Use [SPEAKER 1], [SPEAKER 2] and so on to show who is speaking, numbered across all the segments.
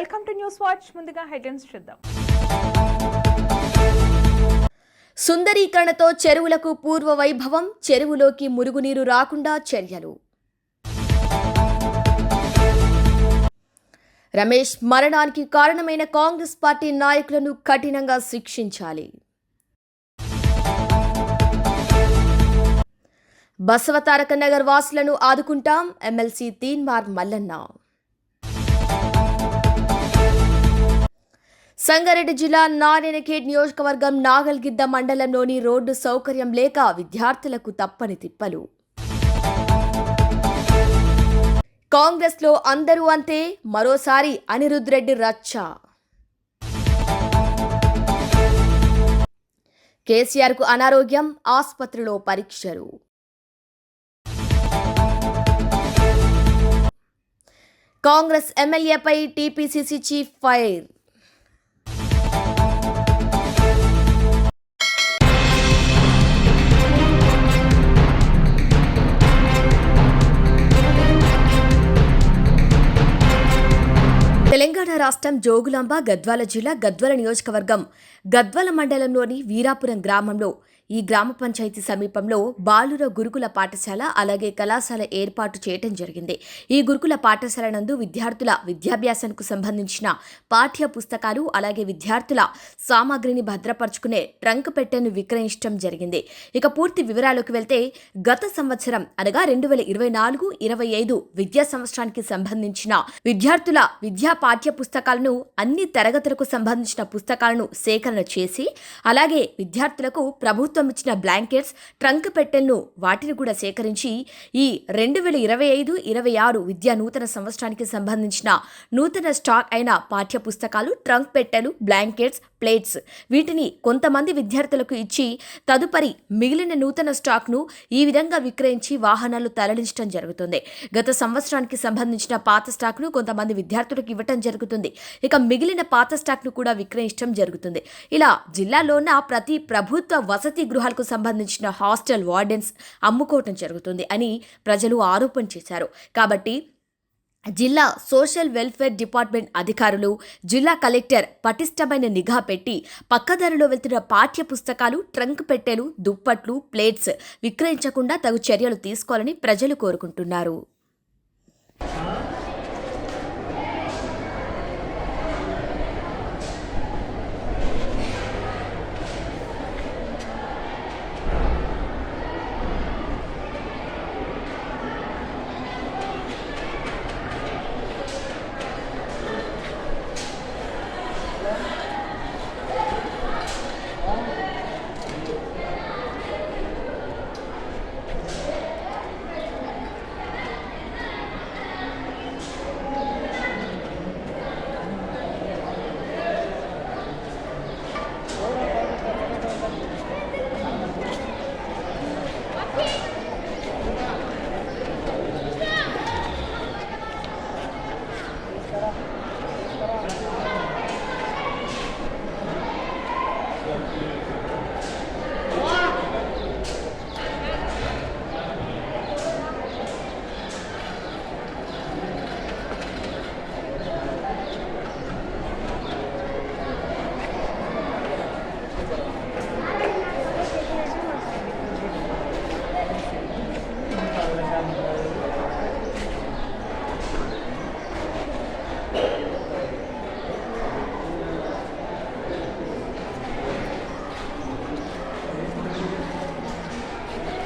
[SPEAKER 1] Welcome to news watch. ముందుగా headlines చూద్దాం.
[SPEAKER 2] సుందరీకరణతో చెరువులకు పూర్వ వైభవం చెరువులోకి మురుగునీరు రాకుండా చర్యలు. రమేష్ మరణానికి కారణమైన కాంగ్రెస్ పార్టీ నాయకులను కఠినంగా శిక్షించాలి. బసవతారక నగర్ వాసులను ఆదుకుంటాం. ఎమ్మెల్సీ తీన్మార్ మల్లన్న. సంగారెడ్డి జిల్లా నారాయణఖేడ్ నియోజకవర్గం నాగల్గిద్ద మండలంలోని రోడ్డు సౌకర్యం లేక విద్యార్థులకు తప్పని తిప్పలు. కాంగ్రెస్లో అందరూ అంతే మరోసారి అనిరుద్ రెడ్డి రచ్చ. కేసీఆర్కు అనారోగ్యం ఆసుపత్రిలో పరీక్షలు. కాంగ్రెస్ ఎమ్మెల్యేపై టీపీసీసీ చీఫ్ ఫైర్. తెలంగాణ రాష్ట్రం జోగులాంబ గద్వాల జిల్లా గద్వాల నియోజకవర్గం గద్వాల మండలంలోని వీరాపురం గ్రామంలో ఈ గ్రామ పంచాయతీ సమీపంలో బాలుర గురుకుల పాఠశాల అలాగే కళాశాల ఏర్పాటు చేయటం జరిగింది. ఈ గురుకుల పాఠశాల నందు విద్యార్థుల విద్యాభ్యాసానికి సంబంధించిన పాఠ్య పుస్తకాలు అలాగే విద్యార్థుల సామాగ్రిని భద్రపరుచుకునే ట్రంక్ పెట్టెను విక్రయించడం జరిగింది. ఇక పూర్తి వివరాలకు వెళ్తే గత సంవత్సరం అనగా రెండు వేల ఇరవై నాలుగు ఇరవై ఐదు విద్యా సంవత్సరానికి సంబంధించిన విద్యార్థుల విద్యా పాఠ్య పుస్తకాలను అన్ని తరగతులకు సంబంధించిన పుస్తకాలను సేకరణ చేసి అలాగే విద్యార్థులకు ప్రభుత్వ ఇచ్చిన బ్లాంకెట్స్ ట్రంక్ పెట్టెలను వాటిని కూడా సేకరించి ఈ రెండు వేల ఇరవై ఐదు ఇరవై ఆరు విద్యా నూతన సంవత్సరానికి సంబంధించిన నూతన స్టాక్ అయిన పాఠ్య పుస్తకాలు ట్రంక్ పెట్టెలు బ్లాంకెట్స్ ప్లేట్స్. వీటిని కొంతమంది విద్యార్థులకు ఇచ్చి తదుపరి మిగిలిన నూతన స్టాక్ను ఈ విధంగా విక్రయించి వాహనాలు తరలించడం జరుగుతుంది. గత సంవత్సరానికి సంబంధించిన పాత స్టాక్ను కొంతమంది విద్యార్థులకు ఇవ్వటం జరుగుతుంది. ఇక మిగిలిన పాత స్టాక్ను కూడా విక్రయించడం జరుగుతుంది. ఇలా జిల్లాలోన ప్రతి ప్రభుత్వ వసతి గృహాలకు సంబంధించిన హాస్టల్ వార్డెన్స్ అమ్ముకోవటం జరుగుతుంది అని ప్రజలు ఆరోపణ చేశారు. కాబట్టి జిల్లా సోషల్ వెల్ఫేర్ డిపార్ట్మెంట్ అధికారులు జిల్లా కలెక్టర్ పటిష్టమైన నిఘా పెట్టి పక్కదారిలో వెళ్తున్న పాఠ్య పుస్తకాలు ట్రంక్ పెట్టెలు దుప్పట్లు ప్లేట్స్ విక్రయించకుండా తగు చర్యలు తీసుకోవాలని ప్రజలు కోరుకుంటున్నారు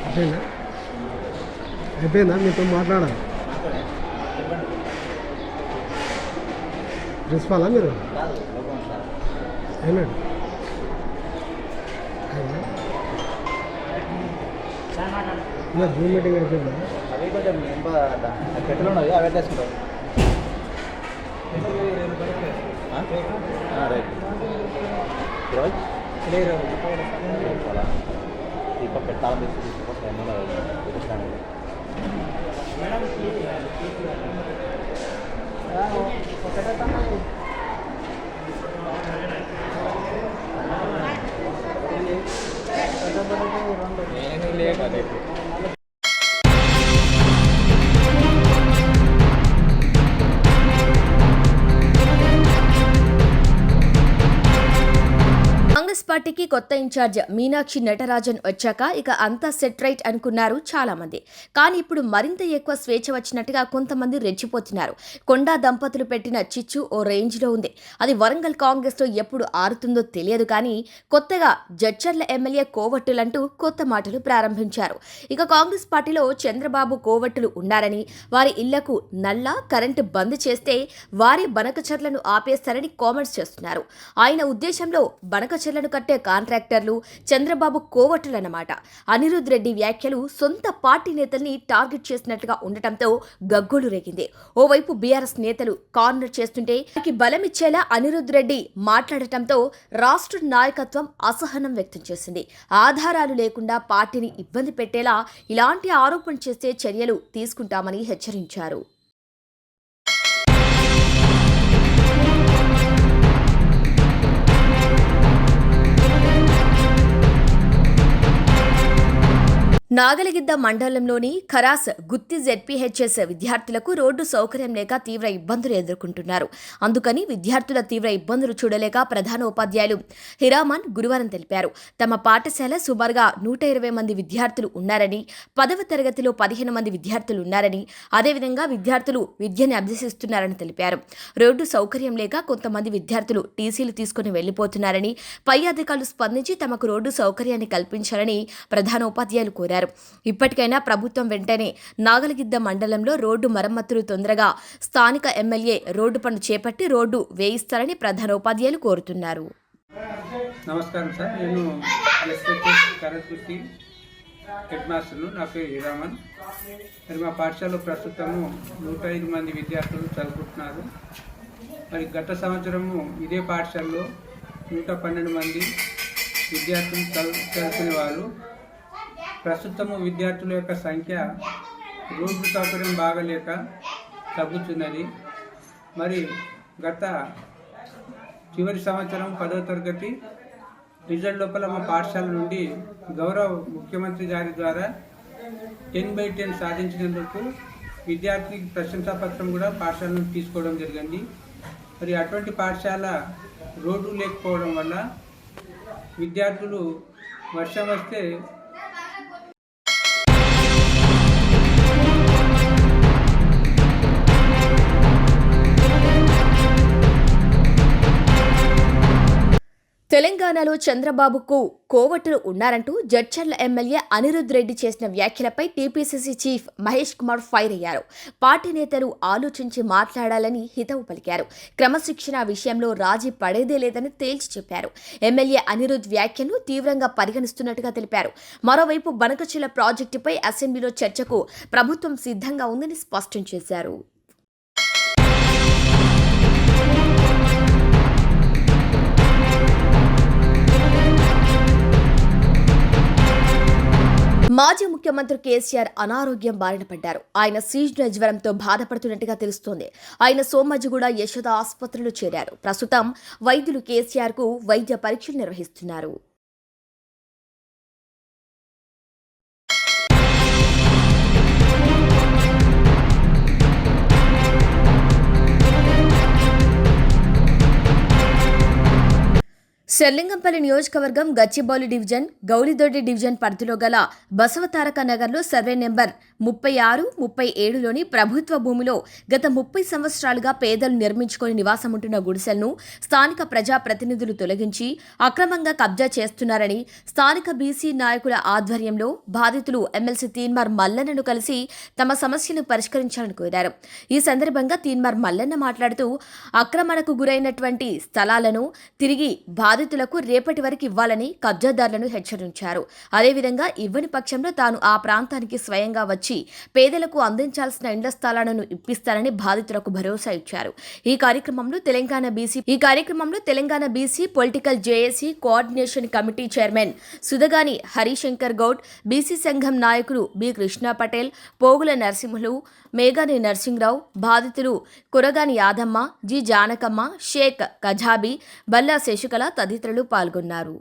[SPEAKER 3] అయిపోయిందా అయిపోయిందా? మీతో మాట్లాడాలి. ప్రిన్సిపాలా మీరు? ఇలా జూమ్ మీటింగ్ అయిపోయిందా?
[SPEAKER 4] అవి కొంచెం పెట్టెలు ఉన్నది అవి పెట్టేసుకుంటాం రైట్. ఇరవై దీపం పెట్టాలని Claro, porque está tan
[SPEAKER 2] పార్టీకి కొత్త ఇన్ఛార్జ్ మీనాక్షి నటరాజన్ వచ్చాక ఇక అంతా సెట్ రైట్ అనుకున్నారు చాలా మంది కానీ ఇప్పుడు మరింత ఎక్కువ స్వేచ్ఛ వచ్చినట్టుగా కొంతమంది రెచ్చిపోతున్నారు. కొండా దంపతులు పెట్టిన చిచ్చు ఓ రేంజ్లో ఉంది. అది వరంగల్ కాంగ్రెస్లో ఎప్పుడు ఆరుతుందో తెలియదు కానీ కొత్తగా జడ్చర్ల ఎమ్మెల్యే కోవట్టులంటూ కొత్త మాటలు ప్రారంభించారు. ఇక కాంగ్రెస్ పార్టీలో చంద్రబాబు కోవట్టులు ఉన్నారని వారి ఇళ్ళకు నల్ల కరెంటు బంద్ చేస్తే వారి బనకచర్లను ఆపేస్తారని కామెంట్స్ చేస్తున్నారు. ఆయన ఉద్దేశంలో బనకచెర్లను కట్టే కాంట్రాక్టర్లు చంద్రబాబు కోవట్టులన్నమాట. అనిరుద్ రెడ్డి వ్యాఖ్యలు సొంత పార్టీ నేతల్ని టార్గెట్ చేసినట్లుగా ఉండటంతో గగ్గోలు రేగింది. ఓవైపు బీఆర్ఎస్ నేతలు కార్నర్ చేస్తుంటే వారికి బలమిచ్చేలా అనిరుద్ రెడ్డి మాట్లాడటంతో రాష్ట్ర నాయకత్వం అసహనం వ్యక్తం చేసింది. ఆధారాలు లేకుండా పార్టీని ఇబ్బంది పెట్టేలా ఇలాంటి ఆరోపణ చేస్తే చర్యలు తీసుకుంటామని హెచ్చరించారు. నాగలగిద్ద మండలంలోని ఖరాస్ గుత్తి జెడ్పీహెచ్ఎస్ విద్యార్థులకు రోడ్డు సౌకర్యం లేక తీవ్ర ఇబ్బందులు ఎదుర్కొంటున్నారు. అందుకని విద్యార్థుల తీవ్ర ఇబ్బందులు చూడలేక ప్రధాన ఉపాధ్యాయులు హిరామన్ గురువారం తెలిపారు. తమ పాఠశాల సుమారుగా నూట ఇరవై మంది విద్యార్థులు ఉన్నారని పదవ తరగతిలో పదిహేను మంది విద్యార్థులు ఉన్నారని అదేవిధంగా విద్యార్థులు విద్యను అభ్యసిస్తున్నారని తెలిపారు. రోడ్డు సౌకర్యం లేక కొంతమంది విద్యార్థులు టీసీలు తీసుకుని వెళ్ళిపోతున్నారని పై అధికారులు స్పందించి తమకు రోడ్డు సౌకర్యాన్ని కల్పించాలని ప్రధాన ఉపాధ్యాయులు కోరారు. ఇప్పటికైనా ప్రభుత్వం వెంటనే నాగలగిద్ద మండలంలో రోడ్డు మరమ్మతులు తొందరగా స్థానిక ఎమ్మెల్యే రోడ్డు పనులు చేపట్టి రోడ్డు వేయిస్తారని ప్రధాన ఉపాధ్యాయులు కోరుతున్నారు.
[SPEAKER 5] నమస్కారం సార్. నేను హెడ్ మాస్టర్ను నా పేరు హీరామన్. మరి మా పాఠశాలలో ప్రస్తుతము నూట ఐదు మంది విద్యార్థులు చదువుకుంటున్నారు. మరి గత సంవత్సరము ఇదే పాఠశాలలో నూట పన్నెండు మంది విద్యార్థులు చదువు చదువుకునేవారు. ప్రస్తుతము విద్యార్థుల యొక్క సంఖ్య రోడ్డు సౌకర్యం బాగలేక తగ్గుతున్నది. మరి గత చివరి సంవత్సరం పదో తరగతి రిజల్ట్ లోపల మా పాఠశాల నుండి గౌరవ ముఖ్యమంత్రి గారి ద్వారా టెన్ బై టెన్ సాధించినందుకు విద్యార్థికి ప్రశంసా పత్రం కూడా పాఠశాల నుండి తీసుకోవడం జరిగింది. మరి అటువంటి పాఠశాల రోడ్డు లేకపోవడం వల్ల విద్యార్థులు వర్షం వస్తే
[SPEAKER 2] తెలంగాణలో చంద్రబాబుకు కోవట్టులు ఉన్నారంటూ జడ్చర్ల ఎమ్మెల్యే అనిరుద్ రెడ్డి చేసిన వ్యాఖ్యలపై TPCC chief Mahesh Kumar fire అయ్యారు. పార్టీ నేతలు ఆలోచించి మాట్లాడాలని హితవు పలికారు. క్రమశిక్షణ విషయంలో రాజీ పడేదే లేదని తేల్చి చెప్పారు. ఎమ్మెల్యే అనిరుద్ వ్యాఖ్యను తీవ్రంగా పరిగణిస్తున్నట్టుగా తెలిపారు. మరోవైపు బనకచిల ప్రాజెక్టుపై అసెంబ్లీలో చర్చకు ప్రభుత్వం సిద్ధంగా ఉందని స్పష్టం చేశారు. మాజీ ముఖ్యమంత్రి కేసీఆర్ అనారోగ్యం బారిన పడ్డారు. ఆయన సీజనల్ జ్వరంతో బాధపడుతున్నట్టుగా తెలుస్తోంది. ఆయన సోమజ్జిగూడ యశోద ఆసుపత్రిలో చేరారు. ప్రస్తుతం వైద్యులు కేసీఆర్కు వైద్య పరీక్షలు నిర్వహిస్తున్నారు. శర్లింగంపల్లి నియోజకవర్గం గచ్చిబౌలి డివిజన్ గౌలిదొడ్డి డివిజన్ పరిధిలో గల బసవతారక నగర్లో సర్వే నెంబర్ ముప్పై ఆరు ముప్పై ఏడులోని ప్రభుత్వ భూమిలో గత ముప్పై సంవత్సరాలుగా పేదలు నిర్మించుకొని నివాసం ఉంటున్న గుడిసెలను స్థానిక ప్రజా ప్రతినిధులు తొలగించి అక్రమంగా కబ్జా చేస్తున్నారని స్థానిక బీసీ నాయకుల ఆధ్వర్యంలో బాధితులు ఎమ్మెల్సీ తీన్మార్ మల్లన్నను కలిసి తమ సమస్యను పరిష్కరించాలని కోరారు. ఈ సందర్భంగా తీన్మార్ మల్లన్న మాట్లాడుతూ అక్రమణకు గురైనటువంటి స్థలాలను తిరిగి బాధితులకు రేపటి వరకు ఇవ్వాలని కబ్జాదారులను హెచ్చరించారు. అదేవిధంగా ఇవ్వని పక్షంలో తాను ఆ ప్రాంతానికి స్వయంగా వచ్చి పేదలకు అందించాల్సిన ఇండ్ల స్థలాలను ఇప్పిస్తారని బాధితులకు భరోసా ఇచ్చారు. ఈ కార్యక్రమంలో తెలంగాణ బీసీ ఈ కార్యక్రమంలో Telangana BC political JAC coordination committee chairman Sudhagani Harishankar Goud BC సంఘం నాయకులు బి కృష్ణ పటేల్ పోగుల నరసింహులు మేఘాని నరసింహరావు బాధితులు కురగాని యాదమ్మ జి జానకమ్మ షేక్ కజాబీ బల్లా శశికళ తదితరులు పాల్గొన్నారు.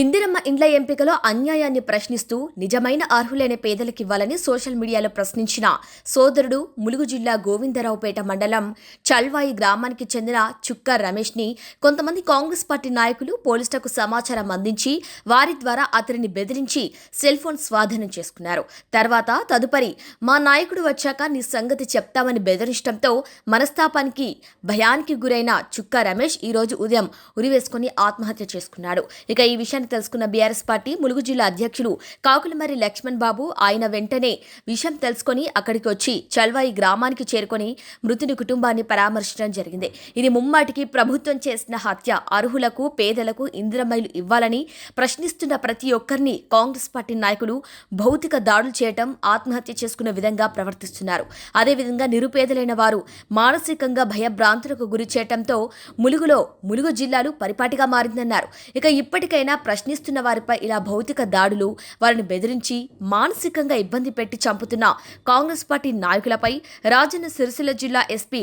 [SPEAKER 2] ఇందిరమ్మ ఇండ్ల ఎంపికలో అన్యాయాన్ని ప్రశ్నిస్తూ నిజమైన అర్హులైన పేదలకు ఇవ్వాలని సోషల్ మీడియాలో ప్రశ్నించిన సోదరుడు ములుగు జిల్లా గోవిందరావుపేట మండలం చల్వాయి గ్రామానికి చెందిన చుక్క రమేష్ని కొంతమంది కాంగ్రెస్ పార్టీ నాయకులు పోలీసులకు సమాచారం అందించి వారి ద్వారా అతనిని బెదిరించి సెల్ ఫోన్ స్వాధీనం చేసుకున్నారు. తర్వాత తదుపరి మా నాయకుడు వచ్చాక నీ సంగతి చెప్తామని బెదిరించడంతో మనస్తాపానికి భయానికి గురైన చుక్క రమేష్ ఈ రోజు ఉదయం ఉరివేసుకుని ఆత్మహత్య చేసుకున్నాడు. ఇక ఈ విషయాన్ని తెలుసుకున్న బీఆర్ఎస్ పార్టీ ములుగు జిల్లా అధ్యక్షులు కాకులమర్రి లక్ష్మణ్ బాబు ఆయన వెంటనే విషయం తెలుసుకొని అక్కడికి వచ్చి చల్వాయి గ్రామానికి చేరుకొని మృతుని కుటుంబాన్ని పరామర్శించడం జరిగింది. ఇది ముమ్మాటికి ప్రభుత్వం చేసిన హత్య. అర్హులకు పేదలకు ఇందిరమైలు ఇవ్వాలని ప్రశ్నిస్తున్న ప్రతి ఒక్కరిని కాంగ్రెస్ పార్టీ నాయకులు భౌతిక దాడులు చేయటం ఆత్మహత్య చేసుకున్న విధంగా ప్రవర్తిస్తున్నారు. అదేవిధంగా నిరుపేదలైన వారు మానసికంగా భయభ్రాంతులకు గురి చేయటంతో ములుగులో ములుగు జిల్లాలు పరిపాటిగా మారిందన్నారు. ఇక ఇప్పటికైనా ప్రశ్నిస్తున్న వారిపై ఇలా భౌతిక దాడులు వారిని బెదిరించి మానసికంగా ఇబ్బంది పెట్టి చంపుతున్న కాంగ్రెస్ పార్టీ నాయకులపై రాజన్న సిరిసిల్ల జిల్లా ఎస్పీ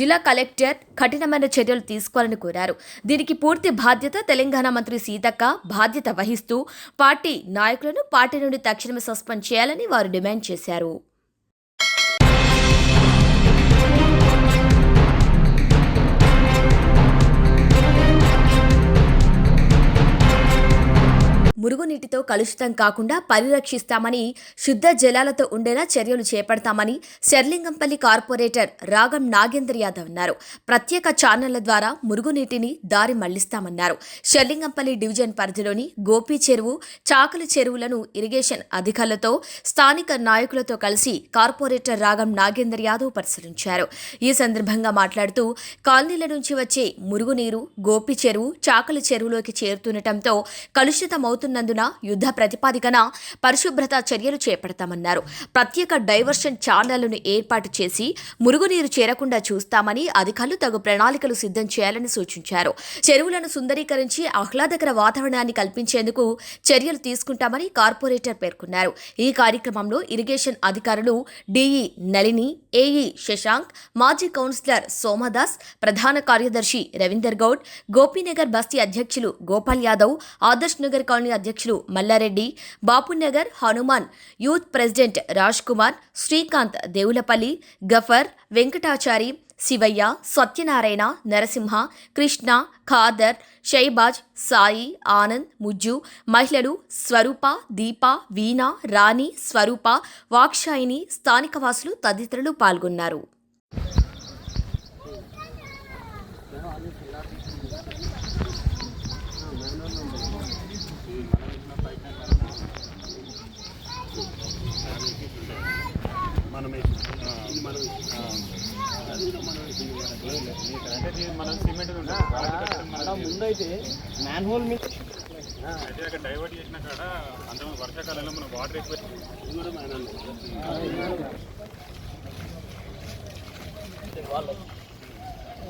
[SPEAKER 2] జిల్లా కలెక్టర్ కఠినమైన చర్యలు తీసుకోవాలని కోరారు. దీనికి పూర్తి బాధ్యత తెలంగాణ మంత్రి సీతక్క బాధ్యత వహిస్తూ పార్టీ నాయకులను పార్టీ నుండి తక్షణమే సస్పెండ్ చేయాలని వారు డిమాండ్ చేశారు. మురుగునీటితో కలుషితం కాకుండా పరిరక్షిస్తామని శుద్ధ జలాలతో ఉండేలా చర్యలు చేపడతామని శర్లింగంపల్లి కార్పొరేటర్ రాగం నాగేందర్ యాదవ్ అన్నారు. ప్రత్యేక ఛానళ్ళ ద్వారా మురుగునీటిని దారి మళ్ళిస్తామన్నారు. షర్లింగంపల్లి డివిజన్ పరిధిలోని గోపి చెరువు చాకలి చెరువులను ఇరిగేషన్ అధికారులతో స్థానిక నాయకులతో కలిసి కార్పొరేటర్ రాగం నాగేందర్ యాదవ్ పరిశీలించారు. ఈ సందర్భంగా మాట్లాడుతూ కాలనీల నుంచి వచ్చే మురుగునీరు గోపి చెరువు చాకలి చెరువులోకి చేరుతుండటంతో కలుషితమవుతున్నందున యుద్ధ ప్రతిపాదికన పరిశుభ్రత చర్యలు చేపడతామన్నారు. ప్రత్యేక డైవర్షన్ ఛానళ్ళను ఏర్పాటు చేసి మురుగునీరు చేరకుండా చూస్తామని అధికారులు తగు ప్రణాళికలు సిద్ధం చేయాలని సూచించారు. చెరువులను సుందరీకరించి ఆహ్లాదకర వాతావరణాన్ని కల్పించేందుకు చర్యలు తీసుకుంటామని కార్పొరేటర్ పేర్కొన్నారు. ఈ కార్యక్రమంలో ఇరిగేషన్ అధికారులు డిఈ నళిని ఏఈ శశాంక్ మాజీ కౌన్సిలర్ సోమదాస్ ప్రధాన కార్యదర్శి రవీందర్ గౌడ్ గోపీనగర్ బస్తీ అధ్యక్షులు గోపాల్ యాదవ్ ఆదర్శ్ నగర్ కాలనీ అధ్యక్షులు మల్లారెడ్డి బాపునగర్ హనుమాన్ యూత్ ప్రెసిడెంట్ రాజ్ కుమార్ శ్రీకాంత్ దేవులపల్లి గఫర్ వెంకటాచారి శివయ్య సత్యనారాయణ నరసింహ కృష్ణ ఖాదర్ షైబాజ్ సాయి ఆనంద్ ముజ్జు మహిళలు స్వరూప దీప వీణ రాణి స్వరూప వాక్షాయిని స్థానిక వాసులు తదితరులు పాల్గొన్నారు.
[SPEAKER 4] ముందైతే మ్యాన్ హోల్ మీద
[SPEAKER 6] అయితే అక్కడ డైవర్ట్ చేసిన కాడ అంత వర్షాకాలంలో మనం వాటర్ ఎక్కువ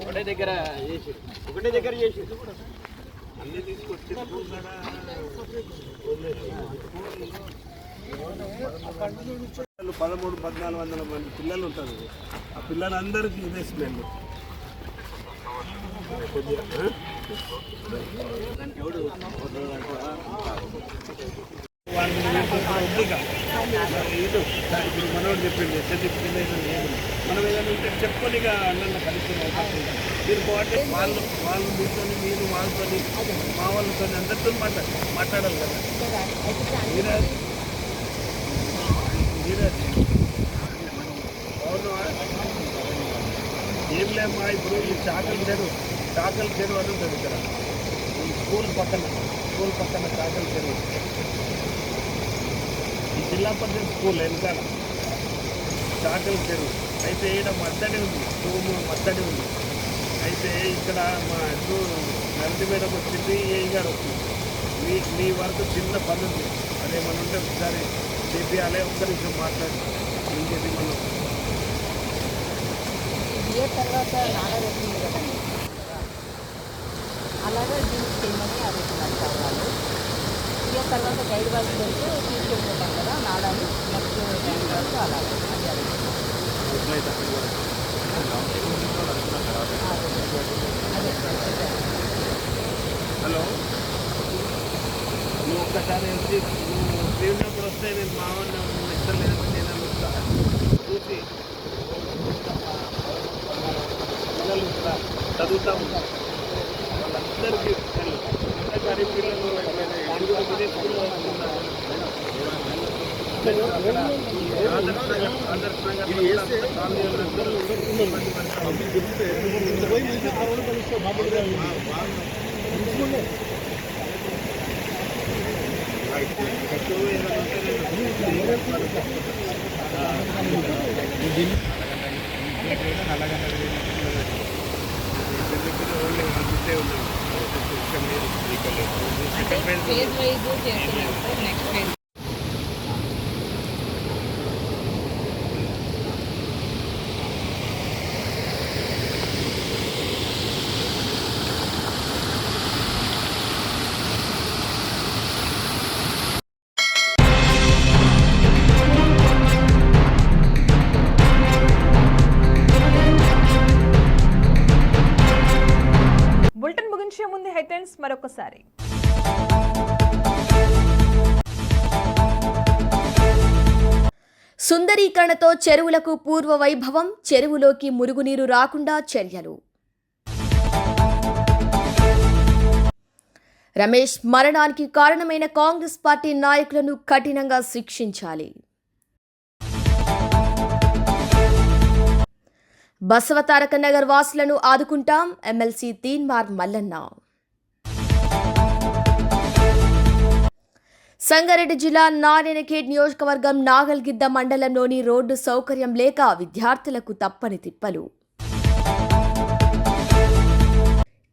[SPEAKER 4] ఒకటే దగ్గర చేసి ఒకటే దగ్గర చేసి
[SPEAKER 6] అన్నీ తీసుకొచ్చి
[SPEAKER 7] పిల్లలు పదమూడు పద్నాలుగు వందల మంది పిల్లలు ఉంటారు. ఆ పిల్లలందరికీ ఇదే స్మెల్. మనోడు చెప్పింది మనం ఏదైనా ఉంటే చెప్పుకొనిగా అన్న కలిసి. మీరు పోతే వాళ్ళు వాళ్ళు మీతో మీరు వాళ్ళతో మా వాళ్ళతో అందరితో మాట్లాడ మాట్లాడాలి కదా ఏం లేమ్మా ఇప్పుడు ఈ చాకలి చెరువు చాకలి చెరువు అని ఉంటుంది ఇక్కడ ఈ స్కూల్ పక్కన స్కూల్ పక్కన చాకలి చెరువు ఈ జిల్లా పరిషత్ స్కూల్ వెనకాల చాకలి చెరువు అయితే ఈడ మద్దడి ఉంది భూమి మద్దడి ఉంది అయితే ఇక్కడ మా ఇల్లు నల్లి మేడం వచ్చింది ఏ గారు వచ్చింది మీ మీ వరకు చిన్న పని ఉంది అదేమన్నా ఉంటే ఒకసారి చేపియాలి ఒక్క నిమిషం మాట్లాడి. ఇంకేది మనం
[SPEAKER 8] ఏ తర్వాత నానబెట్టింది కదండి అలాగే దీనికి చేయమని అడుగుతున్నారు వాళ్ళు ఇక తర్వాత గైడ్ వాళ్ళు వెళ్తే తీసుకెళ్ళిపోతాం కదా నాడాన్ని నెక్స్ట్ టైం వరకు అలాగే అది
[SPEAKER 7] హలో? నువ్వు ఒక్కసారి నువ్వు వస్తే నేను మామూలు ఇస్తలేదని నేను వస్తా చూసి పిల్లలు ఇక్కడ చదువుతూ ఉంటారు వాళ్ళందరికీ పిల్లలు ఎంత గరీబ్ పిల్లలు. స్కూల్లో వస్తున్నారు ఆదర్శ
[SPEAKER 8] అంటే ఫేజ్ వైజ్ చేస్తున్నాం సార్ నెక్స్ట్ ఫేజ్
[SPEAKER 1] మరొకసారి.
[SPEAKER 2] సుందరీకరణతో చెరువులకు పూర్వ వైభవం చెరువులోకి మురుగునీరు రాకుండా చర్యలు. రమేష్ మరణానికి కారణమైన కాంగ్రెస్ పార్టీ నాయకులను కఠినంగా శిక్షించాలి. బసవతారక నగర్ వాసులను ఆదుకుంటాం. ఎమ్మెల్సీ తీన్మార్ మల్లన్న. సంగారెడ్డి జిల్లా నారాయణఖేడ్ నియోజకవర్గం నాగల్గిద్ద మండలంలోని రోడ్డు సౌకర్యం లేక విద్యార్థులకు తప్పని తిప్పలు.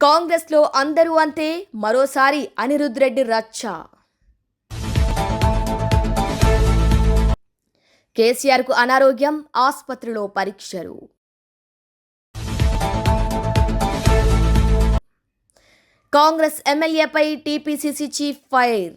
[SPEAKER 2] కాంగ్రెస్లో అందరూ అంతే మరోసారి అనిరుద్ రెడ్డి రచ్చ. కేసీఆర్కు అనారోగ్యం ఆసుపత్రిలో పరీక్షలు. కాంగ్రెస్ ఎమ్మెల్యేపై టీపీసీసీ చీఫ్ ఫైర్.